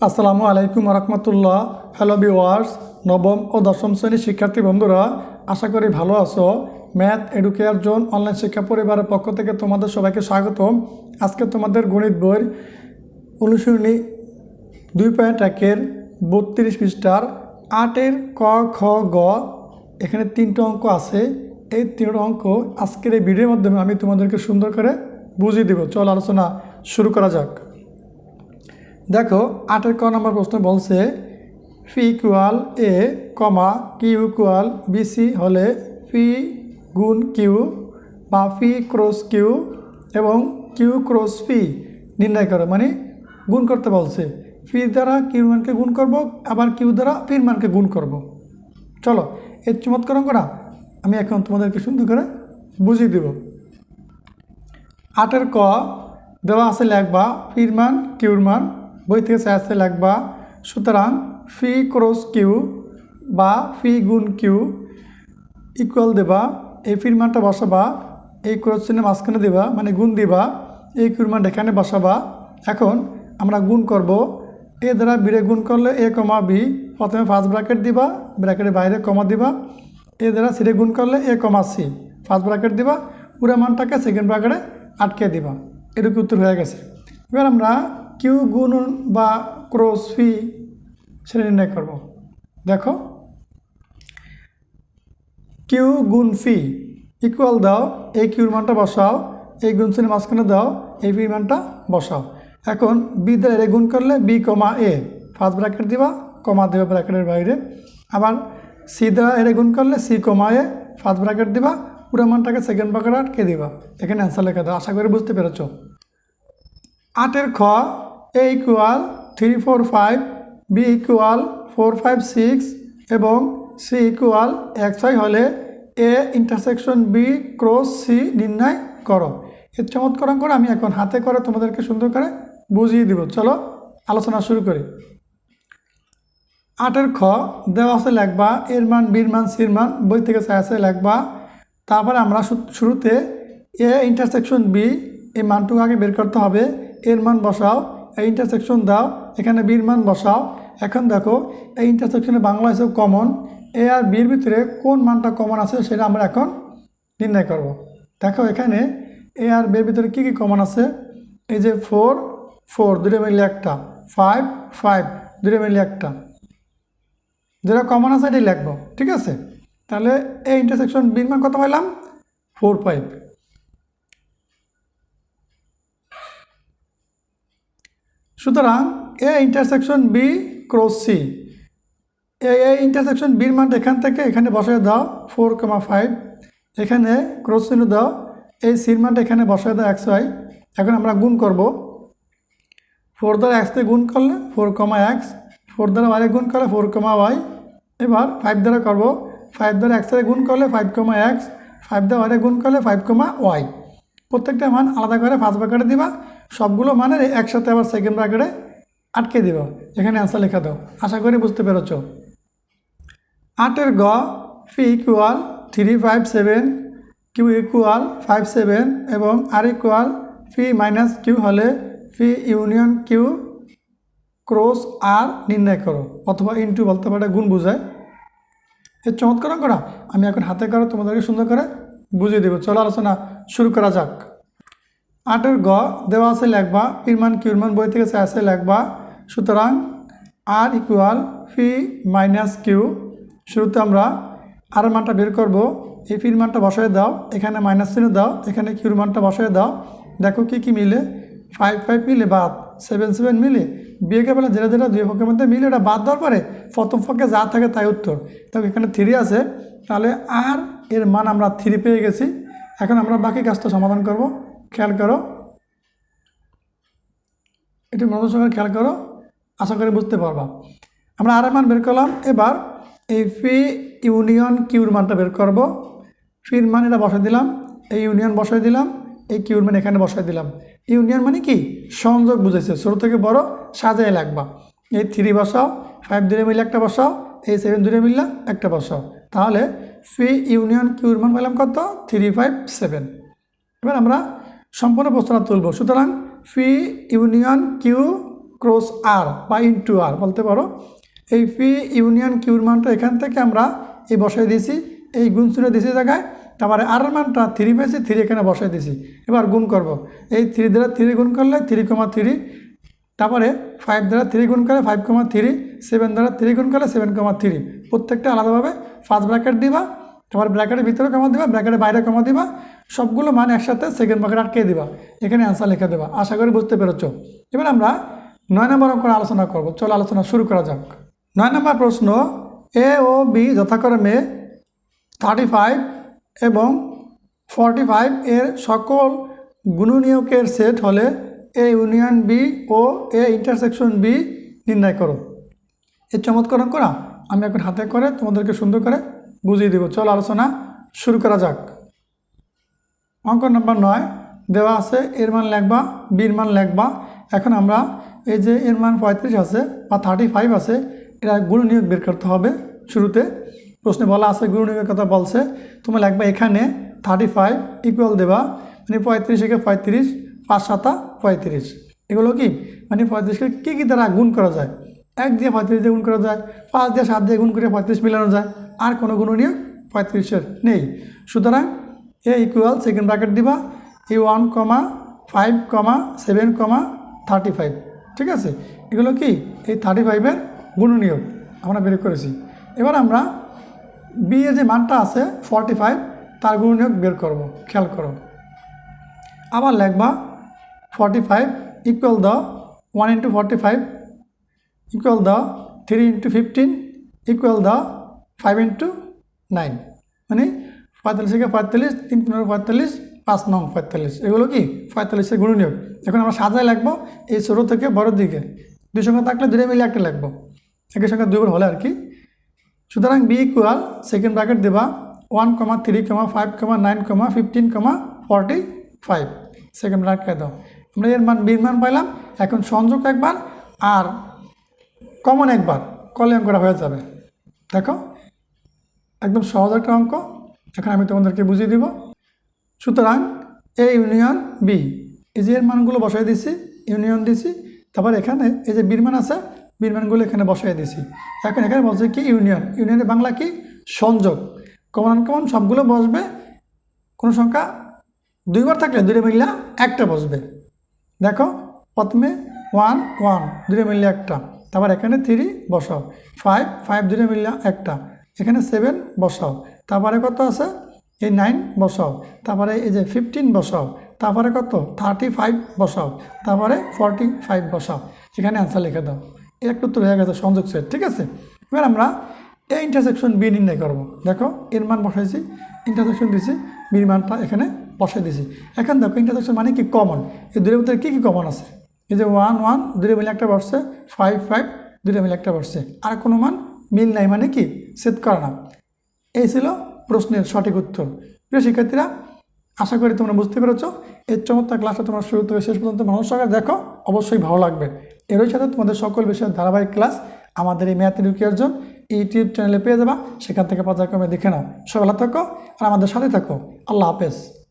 আসসালামু আলাইকুম রহমতুল্লাহ। Hello viewers নবম ও দশম শ্রেণির শিক্ষার্থী বন্ধুরা, আশা করি ভালো আছো। ম্যাথ এডুকেয়ার জোন অনলাইন শিক্ষা পরিবারের পক্ষ থেকে তোমাদের সবাইকে স্বাগতম। আজকে তোমাদের গণিত বই অনুশীলনী দুই পয়েন্ট একের বত্রিশ পৃষ্ঠার আটের ক, খ, গ, এখানে তিনটা অঙ্ক আছে। এই তিনটা অঙ্ক আজকের এই ভিডিওর মাধ্যমে আমি তোমাদেরকে সুন্দর করে বুঝিয়ে দেবো। চল আলোচনা শুরু করা যাক। দেখো, আটের ক নম্বর প্রশ্ন বলছে phi equal A comma Q equal B C হলে ফি গুণ কিউ বা ফি ক্রস কিউ এবং কিউ ক্রস ফি নির্ণয় করো। মানে গুণ করতে বলছে। ফি দ্বারা কিউ মানকে গুণ করব, আবার কিউ দ্বারা ফির মানকে গুণ করব। চলো এর চমৎকার না আমি এখন তোমাদেরকে সুন্দর করে বুঝিয়ে দেব। আটের ক দেওয়া আছে লেখবা ফির মান কিউর মান বই থেকে আছে লেখবা, সুতরাং ফি ক্রস কিউ বা ফি গুণ কিউ ইকুয়াল দেবা, এই ফির মানটা বসাবা, এই ক্রস চিহ্ন মাঝখানে দেবা মানে গুণ দিবা, এই কিউর এখানে বসাবা। এখন আমরা গুণ করব, এ দ্বারা বিরে গুণ করলে এ কমা বি প্রথমে ফার্স্ট ব্র্যাকেট দিবা ব্র্যাকেটের বাইরে কমা দিবা, এ দ্বারা সিরে গুণ করলে A comma C first bracket দিবা, পুরো মানটাকে সেকেন্ড ব্র্যাকেটে আটকে দিবা। এটুকু উত্তর হয়ে গেছে। এবার আমরা কিউ গুণ বা ক্রস ফি সেটা নির্ণয় করব। দেখো। কিউ গুণ ফি ইকুয়াল দাও, এই কিউর মানটা বসাও, এই গুণ শ্রেণির মাঝখানে দাও, এই ফি মানটা বসাও। এখন বি দ্বারা গুণ করলে B comma A first bracket দিবা, কমা দেবা ব্র্যাকেটের বাইরে। আবার সি দ্বারা এর গুণ করলে C comma A first bracket দিবা, পুরো মানটাকে সেকেন্ড ব্র্যাকেট আটকে দিবা? এখানে অ্যান্সার লেখা দাও, আশা করি বুঝতে পেরেছ। আটের খ A equal three four five B equal four five six এবং সি ইকুয়াল এক্স ওয়াই হলে A intersection B cross C নির্ণয় করো। এর চমৎকার করে আমি এখন হাতে করে তোমাদেরকে সুন্দর করে বুঝিয়ে দিব। চলো আলোচনা শুরু করি। আটের খ, দেওয়া আছে লেখবা এর মান, বীর মান, সির মান, বই থেকে আছে লেখবা। তারপরে আমরা শুরুতে এ ইন্টারসেকশন বি এই মানটুকু আগে বের করতে হবে। এর মান বসাও। এই ইন্টারসেকশন দাও এখানে বীর মান বসাও। এখন দেখো, এই ইন্টারসেকশনে বাংলা হিসেবে কমন এ আর বির ভিতরে কোন মানটা কমন আছে সেটা আমরা এখন নির্ণয় করব। দেখো এখানে এ আর বির ভিতরে কী কী কমন আছে? এই যে ফোর ফোর দুটো মিলে একটা। ফাইভ ফাইভ দুটো মিলে একটা। যেটা কমন আছে এটাই লিখব, ঠিক আছে? তাহলে এই ইন্টারসেকশন বির মান কত পাইলাম? ফোর ফাইভ সুতরাং A intersection B cross C A এই ইন্টারসেকশন বির মান এখান থেকে এখানে বসায় দাও ফোর কমা ফাইভ এখানে ক্রস চিহ্ন দাও এই সির মানটা এখানে বসায় দাও এক্স ওয়াই এখন আমরা গুণ করব। ফোর দ্বারা এক্সকে গুণ করলে ফোর কমা এক্স ফোর দ্বারা ওয়াই গুণ করলে ফোর কমা ওয়াই এবার ফাইভ দ্বারা করব। ফাইভ দ্বারা এক্সের গুণ করলে ফাইভ কমা এক্স ফাইভ দ্বারা ওয়াই গুণ করলে ফাইভ কমা ওয়াই প্রত্যেকটা মান আলাদা করে ফার্স্ট ব্র্যাকেটে দিবা। সবগুলো মানের একসাথে আবার সেকেন্ড ব্র্যাকেটে আটকে দিবা। এখানে অ্যান্সার লেখা দাও। আশা করি বুঝতে পেরেছ। আটের গ P equal three five seven Q equal five seven এবং R equal P minus Q হলে P union Q cross R নির্ণয় করো অথবা ইন্টু বলতে পারে গুণ বোঝায়। এর চমৎকার করা আমি এখন হাতে করে তোমাদেরকে সুন্দর করে বুঝিয়ে দেবো। চলো আলোচনা শুরু করা যাক। আটের গ দেওয়া আছে লেখবা পিরমান কিউরমান বই থেকে আছে লেখবা। সুতরাং R equal P minus Q শুরুতে আমরা আর মানটা বের করব। এই ফির মানটা বসায় দাও, এখানে মাইনাস চিহ্ন দাও, এখানে কিউর মানটা বসায় দাও। দেখো কি কি মিলে? ফাইভ ফাইভ মিলে বাদ সেভেন সেভেন মিলে। বিয়েকে বেলা যেটা যেটা দুই পক্ষের মধ্যে মিলে, এটা বাদ দেওয়ার পরে প্রথম পক্ষে যা থাকে তাই উত্তর। দেখো এখানে থ্রি আছে, তাহলে আর এর মান আমরা থ্রি পেয়ে গেছি। এখন আমরা বাকি কাজটা সমাধান করব। খেয়াল করো। একটু মনোযোগ সহকারে খেয়াল করো। আশা করি বুঝতে পারবা। আমরা আর মান বের করলাম। এবার এই ফি ইউনিয়ন কিউর মানটা বের করব। ফির মান এটা বসাই দিলাম। এই ইউনিয়ন বসাই দিলাম। এই কিউর মান এখানে বসাই দিলাম। ইউনিয়ন মানে কি? সংযোগ বুঝেছে ছোটো থেকে বড় সাজায় লাগবা। এই থ্রি বসাও। ফাইভ দূরে মিলে একটা বসাও। এই সেভেন দূরে মিললে একটা বসাও। তাহলে ফি ইউনিয়ন কিউর মান পেলাম কত? থ্রি ফাইভ সেভেন এবার আমরা সম্পূর্ণ প্রশ্নটা তুলব। সুতরাং P union Q cross R বা ইনটু আর বলতে পারো। এই পি ইউনিয়ন কিউর মানটা এখান থেকে আমরা এই বসাই দিয়েছি এই গুণ শুনে দিয়েছি জায়গায়, তারপরে আর মানটা থ্রি পেয়েছি থ্রি এখানে বসাই দিয়েছি এবার গুণ করব। এই থ্রি দ্বারা থ্রি গুণ করলে থ্রি কমা থ্রি তারপরে ফাইভ দ্বারা থ্রি গুণ করে ফাইভ কমা থ্রি সেভেন দ্বারা থ্রি গুণ করলে সেভেন কমা থ্রি প্রত্যেকটা আলাদাভাবে ফার্স্ট ব্র্যাকেট দিবা তারপর ব্র্যাকেটের ভিতরে কমা দিবা ব্র্যাকেটের বাইরে কমা দিবা, সবগুলো মান একসাথে সেকেন্ড ব্র্যাকেট আটকে দিবা। এখানে অ্যান্সার লিখে দেবা। আশা করি বুঝতে পেরেছ। এবার আমরা নয় নম্বর অঙ্ক আলোচনা করব। চলো আলোচনা শুরু করা যাক। নয় নম্বর প্রশ্ন এ ও বি যথাক্রমে থার্টি ফাইভ এবং ফর্টি ফাইভ এর সকল গুণনীয়কের সেট হলে এ ইউনিয়ন বি ও এ ইন্টারসেকশন বি নির্ণয় করো। এই চমৎকার অঙ্ক না আমি এখন হাতে করে তোমাদেরকে সুন্দর করে বুঝিয়ে দেবো। চল আলোচনা শুরু করা যাক। অঙ্ক নম্বর নয়, দেওয়া আছে, এর মান লেখবা, বির মান লেখবা। এখন আমরা এই যে এর মান পঁয়ত্রিশ আছে বা থার্টি ফাইভ আছে, এটা নিয়োগ বের করতে হবে শুরুতে। প্রশ্নে বলা আছে গুণ নিয়োগের কথা বলছে তুমি লিখবা এখানে থার্টি ফাইভ ইকুয়াল দেবা মানে পঁয়ত্রিশ থেকে পঁয়ত্রিশ, পাঁচ সাতা পঁয়ত্রিশ। এগুলো কি? মানে পঁয়ত্রিশকে কী কী দ্বারা গুণ করা যায়? এক দিয়ে পঁয়ত্রিশ দিয়ে গুণ করা যায়, পাঁচ দিয়ে সাত দিয়ে গুণ করে পঁয়ত্রিশ মিলানো যায়, আর কোনো গুণ নিয়োগ পঁয়ত্রিশের নেই। সুতরাং এ ইকুয়াল সেকেন্ড ব্র্যাকেট দিবা এই one comma five comma seven comma thirty five ঠিক আছে? এগুলো কি? এই থার্টি ফাইভের গুণনীয়ক। আমরা বের করেছি। এবার আমরা বি এর যে মানটা আছে ফর্টি ফাইভ তার গুণনীয়ক বের করব। খেয়াল করো। আবার লিখবা forty five equal the one into forty five equal the three into fifteen equal the five into nine মানে পঁয়তাল্লিশ থেকে পঁয়তাল্লিশ, তিন পনেরো পঁয়তাল্লিশ, পাঁচ নং পঁয়তাল্লিশ। এগুলো কি? পঁয়তাল্লিশের গুণনীয়ক। এখন আমরা সাজায় লাগবো এই ছোটো থেকে বড়োর দিকে। দুই সংখ্যা থাকলে দুটো মিলে একটা লাগবো একের সংখ্যা দুইবার হলে আর কি। সুতরাং বি ইকুয়াল সেকেন্ড ব্র্যাকেট দেবা one comma three comma five comma nine comma fifteen comma forty five second bracket দাও। আমরা এর মান বির মান পাইলাম। এখন সংযোগ একবার আর কমন একবার কলে অঙ্কটা হয়ে যাবে। দেখো, একদম সহজ একটা অঙ্ক। এখন আমি তোমাদেরকে বুঝিয়ে দিব। সুতরাং এ ইউনিয়ন বি এই যে এর মানগুলো বসাই দিছি ইউনিয়ন দিছি, তারপর এখানে এই যে বিরমান আছে, বিরমানগুলো এখানে বসাই দিছি। এখন এখানে বলছে কি ইউনিয়ন ইউনিয়নের বাংলা কি? সংযোগ। কমন কমন সবগুলো বসবে, কোনো সংখ্যা দুইবার থাকলে দুইটা মিললে একটা বসবে। দেখো, প্রথমে ওয়ান ওয়ান দুটো মিললে একটা। তারপর এখানে থ্রি বসাও। ফাইভ ফাইভ দুটো মিললে একটা। এখানে সেভেন বসাও। তারপরে কত আছে? এই নাইন বসাও। তারপরে এই যে ফিফটিন বসাও। তারপরে কত? থার্টি ফাইভ বসাও। তারপরে ফর্টি ফাইভ বসাও। এখানে অ্যান্সার লিখে দাও। একটু উত্তর হয়ে গেছে সংযোগ সেট ঠিক আছে? এবার আমরা এই ইন্টারসেকশন বি নির্ণয় করব। দেখো, এর মান বসাইছি ইন্টারসেকশন দিছি বির মানটা এখানে বসাই দিছি। এখন দেখো ইন্টারসেকশন মানে কি কমন এই দুটোর ভিতরে কী কী কমন আছে? এই যে ওয়ান ওয়ান দুটো মিলে একটা বসছে ফাইভ ফাইভ দুটো মিলে একটা বসছে আর কোনো মান মিল নাই মানে কি? সেট করা না। এই ছিল প্রশ্নের সঠিক উত্তর। প্রিয় শিক্ষার্থীরা, আশা করি তোমরা বুঝতে পেরেছ। এর চমৎকার ক্লাসটা তোমরা শুরু থেকে শেষ পর্যন্ত মানুষ সঙ্গে দেখো, অবশ্যই ভালো লাগবে। এরই সাথে তোমাদের সকল বিষয়ের ধারাবাহিক ক্লাস আমাদের এই ম্যাথ এডুকেশন ইউটিউব চ্যানেলে পেয়ে যাবা। সেখান থেকে পর্যায়ক্রমে দেখে নাও। সকালে থাকো আর আমাদের সাথে থাকো। আল্লাহ হাফেজ।